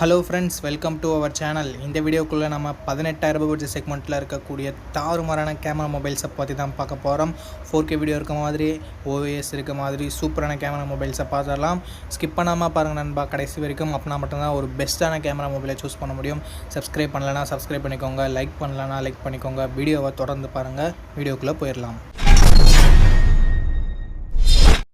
Hello friends welcome to our channel இந்த வீடியோக்குள்ளே நம்ம பதினெட்டாயிரம் ரூபாய் பட்ஜெட் செக்மெண்ட்டில் இருக்கக்கூடிய தாறுமாறான கேமரா மொபைல்ஸை பற்றி தான் பார்க்க போகிறோம் ஃபோர் கே வீடியோ இருக்க மாதிரி ஓஎஸ் இருக்க மாதிரி சூப்பரான கேமரா மொபைல்ஸை பார்த்துடலாம். ஸ்கிப் பண்ணாமல் பாருங்கள் நண்பா கடைசி வரைக்கும் அப்படின்னா மட்டும்தான் ஒரு பெஸ்ட்டான கேமரா மொபைலை சூஸ் பண்ண முடியும். சப்ஸ்கிரைப் பண்ணலனா சப்ஸ்கிரைப் பண்ணிக்கோங்க லைக் பண்ணலனா லைக் பண்ணிக்கோங்க. வீடியோவை தொடர்ந்து பாருங்கள் வீடியோக்குள்ளே போயிடலாம்.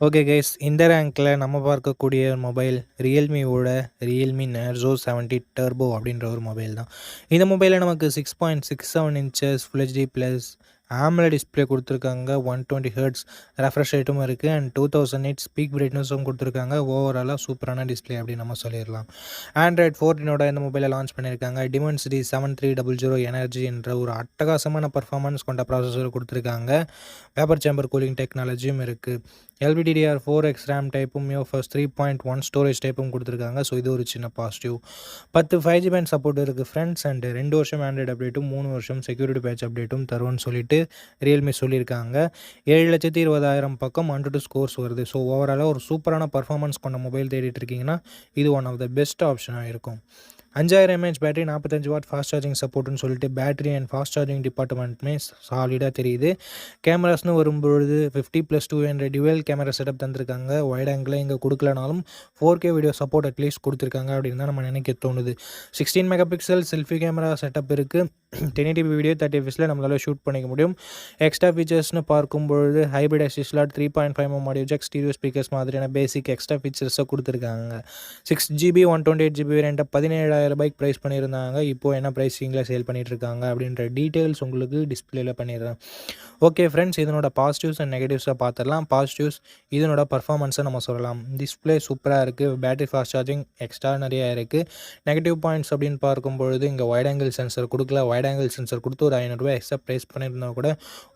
ஓகே கைஸ் இந்த ரேங்க்கில் நம்ம பார்க்கக்கூடிய மொபைல் ரியல்மியோட ரியல்மி நேர்ஸோ செவன்ட்டி டர்போ அப்படின்ற ஒரு மொபைல் தான். இந்த மொபைலில் நமக்கு six point six seven inches full HD plus AMOLED display கொடுத்துருக்காங்க. ஒன் டுவெண்ட்டி ஹர்ட்ஸ் ரெஃப்ரெஷ் ரேட்டும் இருக்குது and two thousand eight speak பிரைட்னஸும் கொடுத்துருக்காங்க. ஓவராலாக சூப்பரான டிஸ்பிளே அப்படின்னு நம்ம சொல்லிடலாம். ஆண்ட்ராய்ட் ஃபோர்டீனோட இந்த மொபைலை லான்ச் பண்ணியிருக்காங்க. Dimensity seven three double zero energy என்ற ஒரு அட்டகாசமான பர்ஃபார்மன்ஸ் கொண்ட ப்ராசஸர் கொடுத்துருக்காங்க. வேப்பர் சேம்பர் கூலிங் டெக்னாலஜியும் இருக்குது LPDDR four X RAM டைப்பும் first three point one storage டைப்பும் கொடுத்துருக்காங்க. ஸோ இது ஒரு சின்ன பாசிட்டிவ் பத்து ஃபைவ் ஜி பேண்ட் சப்போர்ட் இருக்குது ஃப்ரெண்ட்ஸ் அண்ட் ரெண்டு வருஷம் ஆண்ட்ராய்டு அப்டேட்டும் மூணு வருஷம் செக்யூரிட்டி பேட்ச் அப்டேட்டும் தருவோம்னு சொல்லிட்டு ரியல்மி சொல்லியிருக்காங்க. ஏழு லட்சத்தி இருபதாயிரம் பக்கம் ஹண்ட்ரட் டூ ஸ்கோர்ஸ் வருது. ஸோ ஓவராலாக ஒரு சூப்பரான பர்ஃபார்மன்ஸ் கொண்ட மொபைல் தேடிட்டு இருக்கீங்கன்னா இது ஒன் ஆஃப் த பெஸ்ட் ஆப்ஷனாக இருக்கும். அஞ்சாயிரம் எம்ஏஹெச் பேட்டரி நாற்பத்தஞ்சு வாட் ஃபாஸ்ட் சார்ஜிங் சப்போர்ட்னு சொல்லிட்டு பேட்டரி அண்ட் ஃபாஸ்ட் சார்ஜிங் டிபார்ட்மெண்ட்டுமே சாலிடாக தெரியுது. கேமராஸ்னு வரும்பொழுது fifty plus two hundred dual camera setup தந்திருக்காங்க. வைட் ஆங்கிள் இங்கே கொடுக்கலனாலும் four K video support at least கொடுத்துருக்காங்க அப்படின்னு தான் நம்ம நினைக்க தோணுது. Sixteen megapixel selfie camera setup இருக்குது டென் டிபி வீடியோ தேர்ட்டி எஃப்எஸில் நம்மளால் ஷூட் பண்ணிக்க முடியும். எக்ஸ்ட்ரா ஃபீச்சர்ஸ்னு பார்க்கும்பொழுது hybrid SD slot three point five M audio jack stereo speakers மாதிரியான பேசிக் எக்ஸ்ட்ரா ஃபீச்சர்ஸை கொடுத்துருக்காங்க. Six GB one twenty eight GB வேரியண்ட்டை பதினேழாயிரம் ரூபாய்க்கு ப்ரைஸ் பண்ணியிருந்தாங்க. இப்போது என்ன ப்ரைஸிங்கில் சேல் பண்ணிட்டு இருக்காங்க அப்படின்ற டீட்டெயில்ஸ் உங்களுக்கு டிஸ்பிளேல பண்ணிடுறேன். ஓகே ஃப்ரெண்ட்ஸ் இதனோட பாசிட்டிவ்ஸ் அண்ட் நெகட்டிவ்ஸை பார்த்துடலாம் பாசிட்டிவ்ஸ் இதனோட பர்ஃபார்மன்ஸை நம்ம சொல்லலாம். டிஸ்பிளே சூப்பராக இருக்குது பேட்டரி ஃபாஸ்ட் சார்ஜிங் எக்ஸ்ட்ரா நிறையா இருக்குது நெகட்டிவ் பாயிண்ட்ஸ் அப்படின்னு பார்க்கும்பொழுது இங்கே வைட் ஆங்கிள் சென்சர் கொடுக்கல. வைட் ஆங்கிள் சென்சர் கொடுத்து ஒரு ஐநூறுரூவா எக்ஸ்ட்ரா ப்ரைஸ் பண்ணியிருந்தால் கூட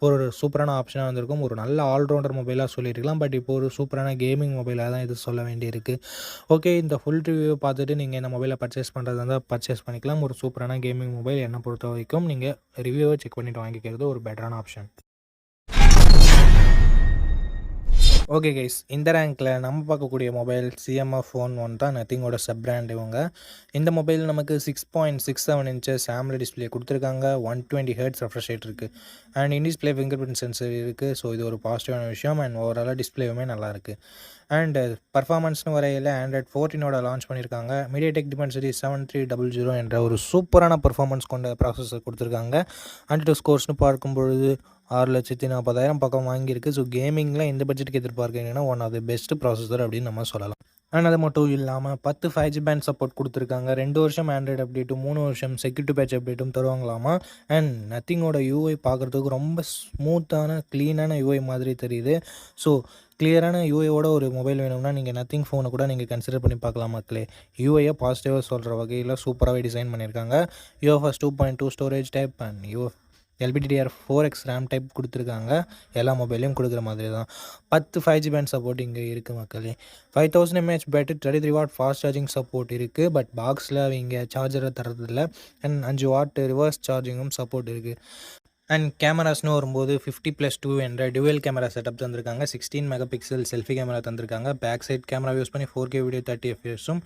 ஒரு சூப்பரான ஆப்ஷனாக வந்திருக்கும். ஒரு நல்ல ஆல்ரவுண்டர் மொபைலாக சொல்லியிருக்கலாம். பட் இப்போ ஒரு சூப்பரான கேமிங் மொபைலாக தான் இது சொல்ல வேண்டியிருக்கு. ஓகே இந்த ஃபுல் ரிவ்யூ பார்த்துட்டு நீங்கள் இந்த மொபைலை பர்ச்சேஸ் பண்ணுறதா இருந்தால் பர்ச்சேஸ் பண்ணிக்கலாம். ஒரு சூப்பரான கேமிங் மொபைல் என்னை பொறுத்த வரைக்கும் நீங்கள் ரிவ்யூவை செக் பண்ணிவிட்டு வாங்கிக்கிறது ஒரு பெட்டரான ஆப்ஷன் ஓகே கைஸ் இந்த ரேங்க்கில் நம்ம பார்க்கக்கூடிய மொபைல் சிஎம்எஃப் ஃபோன் ஒன் தான் நத்திங்கோட சப் பிராண்ட் இவங்க. இந்த மொபைல் நமக்கு six point six seven inches AMOLED display கொடுத்துருக்காங்க. One twenty hertz refresh rate இருக்குது and in display fingerprint sensor இருக்குது ஸோ இது ஒரு பாசிட்டிவான விஷயம் அண்ட் ஓவராலாக டிஸ்பிளேவுமே நல்லா இருக்குது அண்ட் பர்ஃபார்மன்ஸ்னு வரையில் ஆண்ட்ராய்ட் ஃபோர்டீனோட லான்ச் பண்ணியிருக்காங்க MediaTek Dimensity seven three double zero என்ற ஒரு சூப்பரான பர்ஃபார்மன்ஸ் கொண்ட ப்ராசஸர் கொடுத்துருக்காங்க. அண்ட் டூ ஸ்கோர்ஸ்னு பார்க்கும்பொழுது ஆறு லட்சத்தி நாற்பதாயிரம் பக்கம் வாங்கியிருக்கு. ஸோ கேமிங்கில் இந்த பட்ஜெட்டுக்கு எதிர்பார்க்கறீங்கன்னா one of the best processor அப்படின்னு நம்ம சொல்லலாம். அண்ட் அது மட்டும் இல்லாமல் பத்து ஃபைவ் ஜி பேண்ட் சப்போர்ட் கொடுத்துருக்காங்க. ரெண்டு வருஷம் ஆண்ட்ராய்டு அப்டேட்டும் மூணு வருஷம் செக்யூரிட்டி பேட்ச் அப்டேட்டும் தருவாங்களாமா? அண்ட் நத்திங்கோட யூஐ பார்க்குறதுக்கு ரொம்ப ஸ்மூத்தான க்ளீனான யூஐ மாதிரி தெரியுது. ஸோ கிளியரான யூஐயோட ஒரு மொபைல் வேணும்னா நீங்கள் நத்திங் ஃபோனை கூட நீங்கள் கன்சிடர் பண்ணி பார்க்கலாம் மக்களே. யூஐயை பாசிட்டிவாக சொல்கிற வகையில் சூப்பராகவே டிசைன் பண்ணியிருக்காங்க. UFS two point two storage type and UF LPDDR four X RAM type கொடுத்துருக்காங்க. எல்லா மொபைலையும் கொடுக்குற மாதிரி தான். பத்து ஃபைவ் ஜி பேண்ட் சப்போர்ட் இங்கே இருக்குது மக்களே. Five thousand mAh battery thirty three watt fast charging support இருக்குது பட் பாக்ஸில் அவங்க சார்ஜரை தரதில்ல அண்ட் அஞ்சு வாட் ரிவர்ஸ் சார்ஜிங்கும் சப்போர்ட் இருக்குது அண்ட் கேமராஸ்னு வரும்போது ஃபிஃப்டி ப்ளஸ் டூ என்ற டுவெல் கேமரா செட்டப் தந்திருக்காங்க. Sixteen mega pixel selfie camera தந்திருக்காங்க பேக் சைட் கேமரா யூஸ் பண்ணி ஃபோர் கே வீடியோ தேர்ட்டி எஃப்எஸும்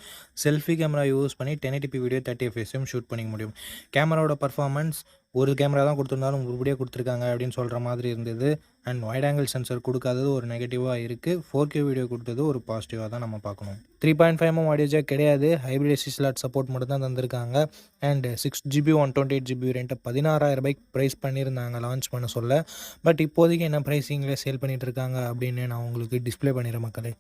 செல்ஃபி கேமரா யூஸ் பண்ணி டென் எயிட்டி வீடியோ தேர்ட்டி எஃப்எஸும் ஷூட் பண்ணிக்க முடியும். கேமராவோட பர்ஃபார்மன்ஸ் ஒரு கேமரா தான் கொடுத்துருந்தாலும் உருப்படியாக கொடுத்துருக்காங்க அப்படின்னு சொல்கிற மாதிரி இருந்தது. அண்ட் வைட் ஆங்கிள் சென்சர் கொடுக்காதது ஒரு நெகட்டிவாக இருக்குது ஃபோர் கே வீடியோ கொடுத்தது ஒரு பாசிட்டிவாக தான் நம்ம பார்க்கணும். Three point five M audio jack கிடையாது. ஹைப்ரிட் எஸ்சி ஸ்லாட் சப்போர்ட் மட்டும் தான் தந்திருக்காங்க. And six GB one twenty eight GB ரெண்ட்டை பதினாறாயிரம் ரூபாய்க்கு ப்ரைஸ் பண்ணியிருந்தாங்க லான்ச் பண்ண சொல்ல. பட் இப்போதைக்கு என்ன ப்ரைஸிங்கில் சேல் பண்ணிகிட்டு இருக்காங்க அப்படின்னு நான் உங்களுக்கு டிஸ்பிளே பண்ணிடுறேன் மக்களே.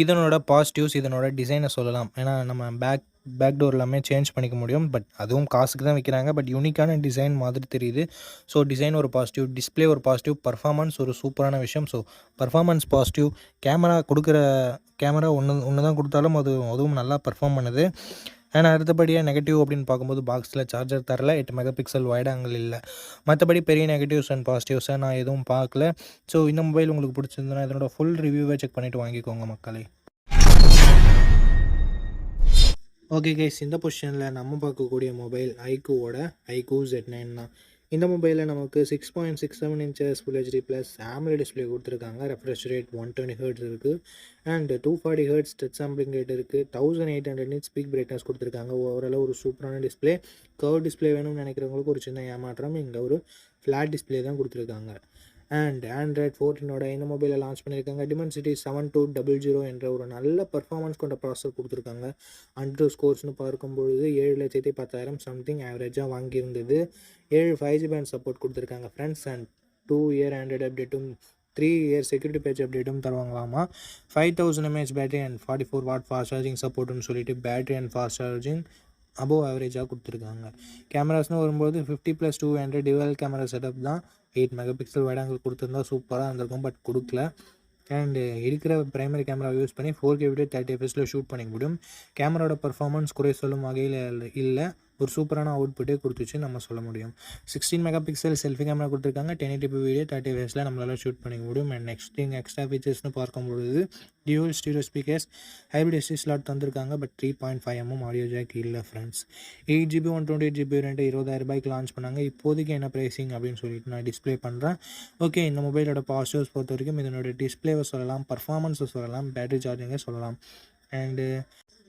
இதனோட பாசிட்டிவ்ஸ் இதனோட டிசைனை சொல்லலாம். ஏன்னா நம்ம பேக் பேக் டோர் எல்லாமே சேஞ்ச் பண்ணிக்க முடியும். பட் அதுவும் காசுக்கு தான் விற்கிறாங்க பட் யூனிக்கான டிசைன் மாதிரி தெரியுது. ஸோ டிசைன் ஒரு பாசிட்டிவ் டிஸ்ப்ளே ஒரு பாசிட்டிவ் பர்ஃபார்மன்ஸ் ஒரு சூப்பரான விஷயம். ஸோ பர்ஃபார்மன்ஸ் பாசிட்டிவ் கேமரா கொடுக்குற கேமரா ஒன்று ஒன்று தான் கொடுத்தாலும் அது அதுவும் நல்லா பர்ஃபார்ம் பண்ணுது. ஏன்னா அடுத்தபடியாக நெகட்டிவ் அப்படின்னு பார்க்கும்போது பாக்ஸில் சார்ஜர் தரல எட்டு மெகா பிக்சல் வைட் ஆங்கிள் இல்லை. மற்றபடி பெரிய நெகட்டிவ்ஸ் அண்ட் பாசிட்டிவ்ஸை நான் எதுவும் பார்க்கல. ஸோ இந்த மொபைல் உங்களுக்கு பிடிச்சிருந்ததுன்னா இதனோட ஃபுல் ரிவ்யூவை செக் பண்ணிவிட்டு வாங்கிக்கோங்க மக்களே. ஓகே கைஸ் இந்த பொசிஷனில் நம்ம பார்க்கக்கூடிய மொபைல் ஐக்கூவோட ஐக்கூ ஜெட் நைன் தான். இந்த மொபைலில் நமக்கு six point six seven inches full HD plus AMOLED display கொடுத்துருக்காங்க. Refresh rate one twenty hertz இருக்குது and two forty hertz touch sampling rate இருக்குது thousand eight hundred nits peak brightness கொடுத்துருக்காங்க. ஓவராலாக ஒரு சூப்பரான டிஸ்பிளே கர்வ் டிஸ்பிளே வேணும்னு நினைக்கிறவங்களுக்கு ஒரு சின்ன ஏமாற்றம். இங்கே ஒரு ஃப்ளாட் டிஸ்பிளே தான் கொடுத்துருக்காங்க. அண்ட் ஆண்ட்ராய்ட் ஃபோர்டீனோட இந்த மொபைலை லான்ச் பண்ணியிருக்காங்க. Dimensity seven two double zero என்ற ஒரு நல்ல பர்ஃபார்மன்ஸ் கொண்ட ப்ராசஸர் கொடுத்துருக்காங்க. அண்ட்ரோ ஸ்கோர்ஸ்னு பார்க்கும்பொழுது ஏழு லட்சத்தி பத்தாயிரம் சம்திங் ஆவரேஜாக வாங்கியிருந்தது. ஏழு ஃபைவ் ஜி பேண்ட் சப்போர்ட் கொடுத்துருக்காங்க. Friends and two year Android அப்டேட்டும் த்ரீ இயர் செக்யூரிட்டி பேஜ் அப்டேட்டும் தருவாங்களாமா? Five thousand mAh battery and forty four watt fast charging சப்போர்ட்னு சொல்லிட்டு battery and fast charging above ஆவரேஜாக கொடுத்துருக்காங்க. கேமராஸ்னு வரும்போது fifty plus two hundred dual camera setup தான் eight mega pixel வேடாங்கல் கொடுத்துருந்தா சூப்பராக இருந்திருக்கும் பட் கொடுக்கல. அண்டு இருக்கிற பிரைமரி கேமரா யூஸ் பண்ணி four K video thirty எஃப்எஸில் shoot பண்ணிக்க முடியும் கேமராவோட பர்ஃபார்மன்ஸ் குறை சொல்லும் வகையில் இல்லை. ஒரு சூப்பரான அவுட்புட்டே கொடுத்துச்சு நம்ம சொல்ல முடியும். Sixteen mega pixel selfie camera கொடுத்துருக்காங்க டென் எயிட்டி வீடியோ தேர்ட்டி வயசில் நம்மளால ஷூட் பண்ணிக்க முடியும். அண்ட் நெக்ஸ்ட் திங் எக்ஸ்ட்ரா ஃபீச்சர்ஸ்னு பார்க்கும்பொழுது dual stereo speakers hybrid SD slot தந்திருக்காங்க. But three point five mm audio jack இல்லை friends eight GB one twenty eight GB ரெண்டு இருபதாயிரம் ரூபாய்க்கு லான்ச் பண்ணாங்க. இப்போதைக்கு என்ன ப்ரைஸிங் அப்படின்னு சொல்லிட்டு நான் டிஸ்ப்ளே பண்ணுறேன் ஓகே இந்த மொபைலோட பாசிட்டிவ்ஸ் பொறுத்த வரைக்கும் இதனோட டிஸ்ப்ளேவை சொல்லலாம் பர்ஃபார்மன்ஸை சொல்லலாம் பேட்டரி சார்ஜிங்கை சொல்லலாம். அண்டு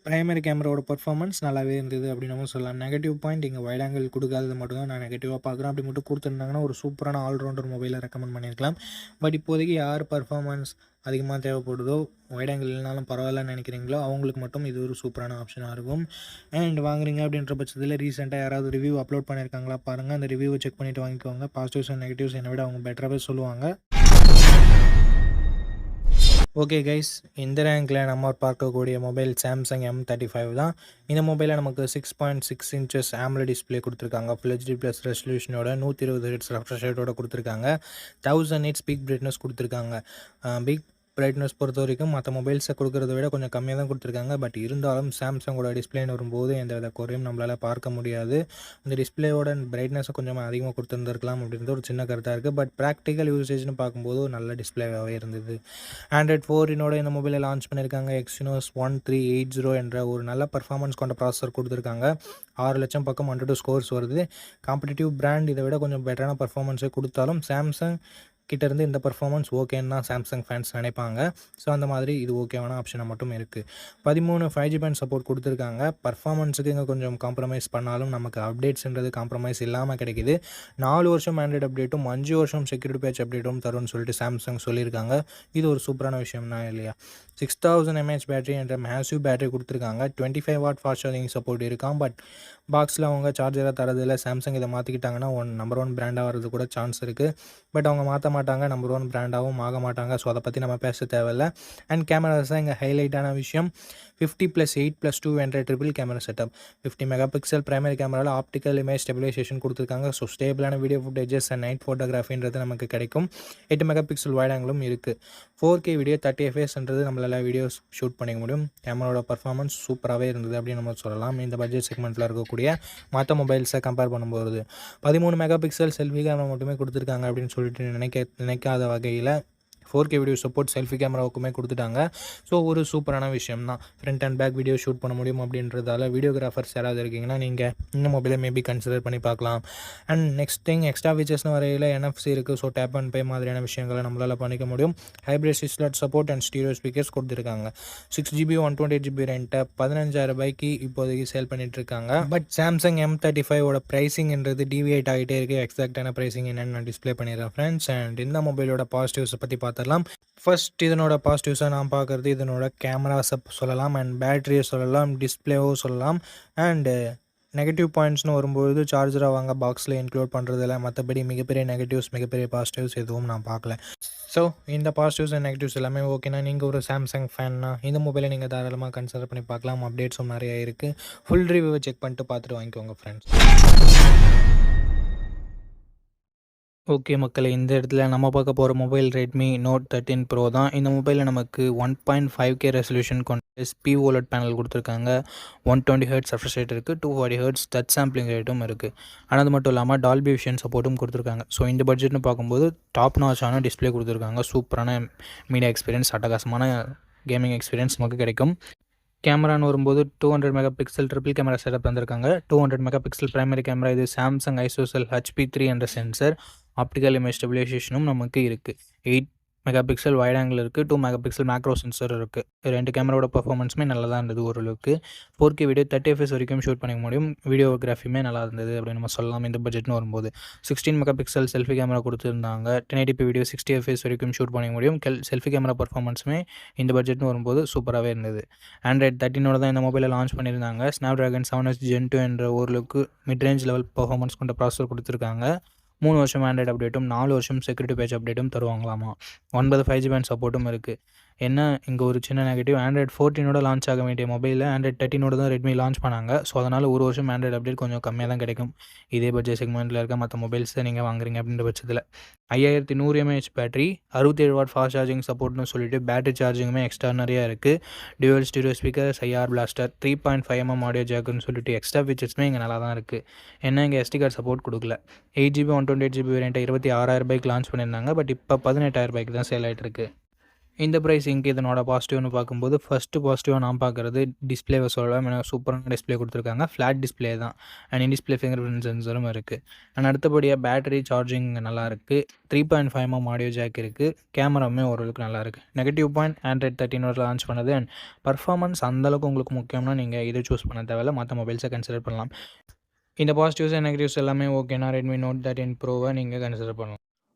ப்ரைமரி கேமராவோட பர்ஃபார்மன்ஸ் நல்லாவே இருந்தது அப்படின்னு நம்ம சொல்லலாம். நெகட்டிவ் பாயிண்ட் இங்கே வைட் ஆங்கிள் கொடுக்காதது மட்டும் தான். நான் நெகட்டிவாக பார்க்குறேன். அப்படி மட்டும் கொடுத்துருந்தாங்கன்னா ஒரு சூப்பரான ஆல்ரவுண்டர் மொபைலை ரெக்கமெண்ட் பண்ணியிருக்கலாம். பட் இப்போதைக்கு யார் பர்ஃபார்மன்ஸ் அதிகமாக தேவைப்படுதோ வைட் ஆங்கிள் இல்லைனாலும் பரவாயில்லன்னு நினைக்கிறீங்களோ அவங்களுக்கு மட்டும் இது ஒரு சூப்பரான ஆப்ஷனாக இருக்கும். அண்ட் வாங்குறீங்க அப்படின்ற பட்சத்தில் ரீசெண்டாக யாராவது ரிவ்யூ அப்லோட் பண்ணியிருக்காங்களா பாருங்கள் அந்த ரிவ்யூவை செக் பண்ணிவிட்டு வாங்கிக்கோங்க. பாசிட்டிவ்ஸ் அண்ட் நெகட்டிவ்ஸ் என்னை விட அவங்க பெட்டராகவே சொல்லுவாங்க. ஓகே கைஸ் இந்த ரேங்கில் நம்ம பார்க்கக்கூடிய mobile Samsung M thirty five தான். இந்த மொபைலில் நமக்கு six point six inches AMOLED display கொடுத்துருக்காங்க. ஃபுல் ப்ளஸ் ரெசல்யூஷனோட நூற்றி இருபது ஹெட்ஸ் ரெஃப்ரெஷ் ரேட்டோட கொடுத்துருக்காங்க. தௌசண்ட் எயிட் ஸ்பீக் பிரைட்னஸ் கொடுத்துருக்காங்க. பிக் பிரைட்னஸ் பொறுத்த வரைக்கும் மற்ற மொபைல்ஸை கொடுக்குறத விட கொஞ்சம் கம்மியாக தான் கொடுத்துருக்காங்க. பட் இருந்தாலும் சாம்சங்கோட டிஸ்பிளேன்னு வரும்போது எந்த வித குறையும் நம்மளால் பார்க்க முடியாது. அந்த டிஸ்பிளேயோட பிரைட்னஸை கொஞ்சம் அதிகமாக கொடுத்துருந்துருக்கலாம் அப்படின்றது ஒரு சின்ன கருத்தாக இருக்குது பட் ப்ராக்டிக்கல் யூசேஜ்னு பார்க்கும்போது ஒரு நல்ல டிஸ்பிளேவாகவே இருந்தது. ஆண்ட்ராய்ட் ஃபோரினோட இந்த மொபைலை லான்ச் பண்ணியிருக்காங்க Exynos one three eight zero என்ற ஒரு நல்ல பர்ஃபார்மன்ஸ் கொண்ட ப்ராசஸர் கொடுத்துருக்காங்க. ஆறு லட்சம் பக்கம் ஹண்ட்ரட் ஸ்கோர்ஸ் வருது. காம்படிட்டிவ் பிராண்ட் இதை விட கொஞ்சம் பெட்டரான பர்ஃபார்மன்ஸை கொடுத்தாலும் சாம்சங் கிட்டேருந்து இந்த பர்ஃபார்மன்ஸ் ஓகேன்னு தான் சாம்சங் ஃபேன்ஸ் நினைப்பாங்க. ஸோ அந்த மாதிரி இது ஓகேவான ஆப்ஷனாக மட்டும் இருக்குது பதிமூணு ஃபைவ் ஜி பேண்ட் சப்போர்ட் கொடுத்துருக்காங்க. பர்ஃபார்மன்ஸுக்கு இங்கே கொஞ்சம் காம்ப்ரமைஸ் பண்ணாலும் நமக்கு அப்டேட்ஸ்ன்றது காம்ப்ரமைஸ் இல்லாமல் கிடைக்குது. நாலு வருஷம் ஆண்ட்ராய்டு அப்டேட்டும் அஞ்சு வருஷம் செக்யூரிட்டி பேட்ச் அப்டேட்டும் தரும்னு சொல்லிட்டு சாம்சங் சொல்லியிருக்காங்க. இது ஒரு சூப்பரான விஷயம்னா இல்லையா? சிக்ஸ் தௌசண்ட் எம்ஏஹெச் பேட்டரி என்ற மேசிவ் பேட்டரி கொடுத்துருக்காங்க. Twenty five watt fast charging support இருக்கான் பட் பாக்ஸில் அவங்க சார்ஜராக தரதில்ல சாம்சங் இதை மாற்றிக்கிட்டாங்கன்னா ஒன் நம்பர் ஒன் பிராண்டாக வரது கூட சான்ஸ் இருக்குது பட் அவங்க மாற்ற மாட்டாங்க நம்பர் ஒன் பிராண்டாகவும் ஆக மாட்டாங்க. ஸோ அதை பற்றி நம்ம பேச தேவையில்ல. அண்ட் கேமராஸ் தான் இங்கே ஹைலைட்டான விஷயம் fifty plus eight plus two hundred triple camera setup fifty megapixel primary கேமராவில் ஆப்டிக்கல் இமேஜ் ஸ்டெபிலைசேஷன் கொடுத்துருக்காங்க. ஸோ ஸ்டேபிளான வீடியோ ஃபுட்டேஜஸ் அண்ட் நைட் ஃபோட்டோகிராஃபின்றது நமக்கு கிடைக்கும். எட்டு மெகா பிக்சல் வைடாங்களும் இருக்குது ஃபோர் கே வீடியோ தேர்ட்டி எஃப்எஸ்ன்றது நம்மளால் வீடியோஸ் ஷூட் பண்ணிக்க முடியும். கேமராவோட பர்ஃபார்மன்ஸ் சூப்பராகவே இருந்தது அப்படின்னு நம்ம சொல்லலாம். இந்த பட்ஜெட் செக்மெண்ட்டில் இருக்கக்கூடிய மற்ற மொபைல்ஸை கம்பேர் பண்ணும்போது பதிமூணு மெகா பிக்சல் செல்ஃபி கேமரா மட்டுமே கொடுத்துருக்காங்க அப்படின்னு சொல்லிட்டு நினைக்க நினைக்காத வகையில் four K video support selfie கேமராவுக்குமே கொடுத்துட்டாங்க. ஸோ ஒரு சூப்பரான விஷயம் தான் front and back video shoot பண்ண முடியும் அப்படின்றதால வீடியோகிராஃபர்ஸ் யாராவது இருக்கீங்கன்னா நீங்கள் இந்த மொபைலை மேபி கன்சிடர் பண்ணி பார்க்கலாம். அண்ட் நெக்ஸ்ட் திங் எக்ஸ்ட்ரா ஃபீச்சர்ஸ்னு வரையில் என்எஃப்சி இருக்குது ஸோ டேப் அண்ட் பே மாதிரியான விஷயங்களை நம்மளால் பண்ணிக்க முடியும். Hybrid சிஸ்லட் support and stereo speakers கொடுத்துருக்காங்க. Six GB one twenty eight GB ரெண்ட்டை பதினஞ்சாயிரம் ரூபாய்க்கு இப்போதைக்கு சேல் பண்ணிட்டு இருக்காங்க. பட் சாம்சங் எம் தேர்ட்டி ஃபைவோட ப்ரைஸிங்ன்றது டிவியேட் ஆகிட்டே இருக்குது எக்ஸாக்டான ப்ரைஸிங் என்னென்னு நான் டிஸ்ப்ளே பண்ணிடுறேன் ஃப்ரெண்ட்ஸ் அண்ட் இந்த மொபைலோட பாசிட்டிவ்ஸை பற்றி பார்த்து பார்த்துடலாம். ஃபர்ஸ்ட் இதனோட பாசிட்டிவ்ஸாக நான் பார்க்குறது இதனோட கேமராஸை சொல்லலாம் அண்ட் பேட்டரியை சொல்லலாம் டிஸ்பிளேவோ சொல்லலாம் அண்டு நெகட்டிவ் பாயிண்ட்ஸ்னு வரும்போது சார்ஜராக வாங்க பாக்ஸில் இன்க்ளூட் பண்ணுறதில்ல மற்றபடி மிகப்பெரிய நெகட்டிவ்ஸ் மிகப்பெரிய பாசிட்டிவ்ஸ் எதுவும் நான் பார்க்கல. ஸோ இந்த பாசிட்டிவ்ஸ் அண்ட் நெகட்டிவ்ஸ் எல்லாமே ஓகேனா நீங்கள் ஒரு சாம்சங் ஃபேன்னா இந்த மொபைலை நீங்கள் தாராளமாக கன்சிடர் பண்ணி பார்க்கலாம். அப்டேட்ஸும் நிறைய இருக்குது ஃபுல் ரிவ்யூவை செக் பண்ணிட்டு பார்த்துட்டு வாங்கிக்கோங்க ஃப்ரெண்ட்ஸ் ஓகே மக்களே இந்த இடத்துல நம்ம பார்க்க போகிற mobile Redmi Note thirteen Pro தான். இந்த மொபைலில் நமக்கு one point five K resolution கொண்ட ஸ்பி ஓலட் பேனல் கொடுத்துருக்காங்க. One twenty hertz refresh rate இருக்குது two forty hertz touch sampling ரேட்டும் இருக்குது ஆனால் அது மட்டும் இல்லாமல் டால்பி விஷன் சப்போர்ட்டும் கொடுத்துருக்காங்க. ஸோ இந்த பட்ஜெட்னு பார்க்கும்போது டாப் நாச்சான டிஸ்ப்ளே கொடுத்துருக்காங்க. சூப்பரான மீடியா எக்ஸ்பீரியன்ஸ் அட்டகாசமான கேமிங் எக்ஸ்பீரியன்ஸ் நமக்கு கிடைக்கும். கேமரான்னு வரும்போது two hundred megapixel triple camera setup தந்திருக்காங்க. Two hundred megapixel primary camera இது சாம்சங் ஐசோசெல் ஹச்பி த்ரீ என்ற சென்சர் ஆப்டிக்கல் இமேஜ் ஸ்டெபிலைசேஷனும் நமக்கு இருக்குது eight mega pixel wide angle இருக்குது two mega pixel macro sensor இருக்குது ரெண்டு கேமராவோட பர்ஃபார்மன்ஸுமே நல்லா தான் இருந்தது ஓரளவுக்கு. Four K video thirty FPS வரைக்கும் ஷூட் பண்ணிக்க முடியும். வீடியோகிராஃபியுமே நல்லா இருந்தது அப்படின்னு நம்ம சொல்லலாம். இந்த பட்ஜெட்னு வரும்போது. Sixteen mega pixel selfie camera கொடுத்துருந்தாங்க ten eighty video sixty FPS வரைக்கும் ஷூட் பண்ணிக்க முடியும். கெல் செல்ஃபி கேமரா பர்ஃபார்மன்ஸுமே இந்த பட்ஜெட்னு வரும்போது சூப்பராகவே இருந்தது. ஆண்ட்ராய்ட் தேர்ட்டினோட தான் இந்த மொபைலை லான்ச் பண்ணியிருந்தாங்க Snapdragon seven S Gen two என்ற ஓரளவுக்கு மிட் ரேஞ்ச் லெவல் பர்ஃபார்மன்ஸ் கொண்ட ப்ராசஸர் கொடுத்துருக்காங்க. மூணு வருஷம் ஆண்ட்ராய்டு அப்டேட்டும் நாலு வருஷம் செக்யூரிட்டி பேஜ் அப்டேட்டும் தருவாங்களாமா? ஒன்பது ஃபைவ் ஜி பேண்ட் சப்போர்ட்டும் இருக்குது என்ன இங்கே ஒரு சின்ன நெகட்டிவ் ஆண்ட்ராய்ட் ஃபோர்டீனோட லான்ச் ஆக வேண்டிய மொபைலில் ஆண்ட்ராய்ட் தேர்ட்டினோட தான் ரெட்மி லான்ச் பண்ணாங்க. ஸோ அதனால் ஒரு வருஷம் ஆண்ட்ராய்டு அப்டேட் கொஞ்சம் கம்மியாக தான் கிடைக்கும். இதே பட்ஜெட் செக்மெண்ட்டில் இருக்க மற்ற மொபைல்ஸை நீங்கள் வாங்குறீங்க அப்படின்ற பட்சத்தில். ஐயாயிரத்தி நூறு எம்ஏஹெச் பேட்டரி அறுபத்தேழு வாட் ஃபாஸ்ட் சார்ஜிங் சப்போர்ட்னு சொல்லிட்டு பேட்டரி சார்ஜிங்குமே எக்ஸ்டர்னரியாக இருக்குது dual stereo speaker IR blaster three point five mm audio ஜாக்குன்னு சொல்லிட்டு எக்ஸ்ட்ரா ஃபீச்சர்ஸுமே இங்கே நல்லா தான் இருக்குது என்ன இங்கே எஸ்டி கார்டு சப்போர்ட் கொடுக்கல. Eight GB one twenty eight GB வேரியண்ட்டை இருபத்தி ஆறாயிரம் ரூபாய்க்கு லான்ச் பண்ணியிருந்தாங்க. பட் இப்போ பதினெட்டாயிரம் ரூபாய்க்கு தான் சேல் ஆகிட்டு இருக்குது இந்த ப்ரைஸ் இங்கே இதனோட பாசிட்டிவ்னு பார்க்கும்போது ஃபஸ்ட்டு பாசிட்டிவாக நான் பார்க்குறது டிஸ்பிளேவை சொல்லலாம். எனக்கு சூப்பரான டிஸ்பிளே கொடுத்துருக்காங்க. ஃப்ளாட் டிஸ்பிளே தான். And in display finger print சென்சரும் இருக்குது அண்ட் அடுத்தபடியாக பேட்டரி சார்ஜிங் நல்லா இருக்குது three point five M audio jack இருக்குது கேமராவுமே ஓரளவுக்கு நல்லா இருக்குது நெகட்டிவ் பாயிண்ட் ஆண்ட்ராய்ட் தேர்ட்டினோட லான்ச் பண்ணது. அண்ட் பர்ஃபார்மன்ஸ் அந்தளவுக்கு உங்களுக்கு முக்கியம்னா நீங்கள் இதை சூஸ் பண்ண தேவையில்ல. மற்ற மொபைல்ஸை கன்சிடர் பண்ணலாம். இந்த பாசிட்டிவ்ஸ் நெகட்டிவ்ஸ் எல்லாமே ஓகேனா ரெட்மி நோட் தேர்ட்டின் ப்ரோவை நீங்கள் கன்சிடர் பண்ணலாம்.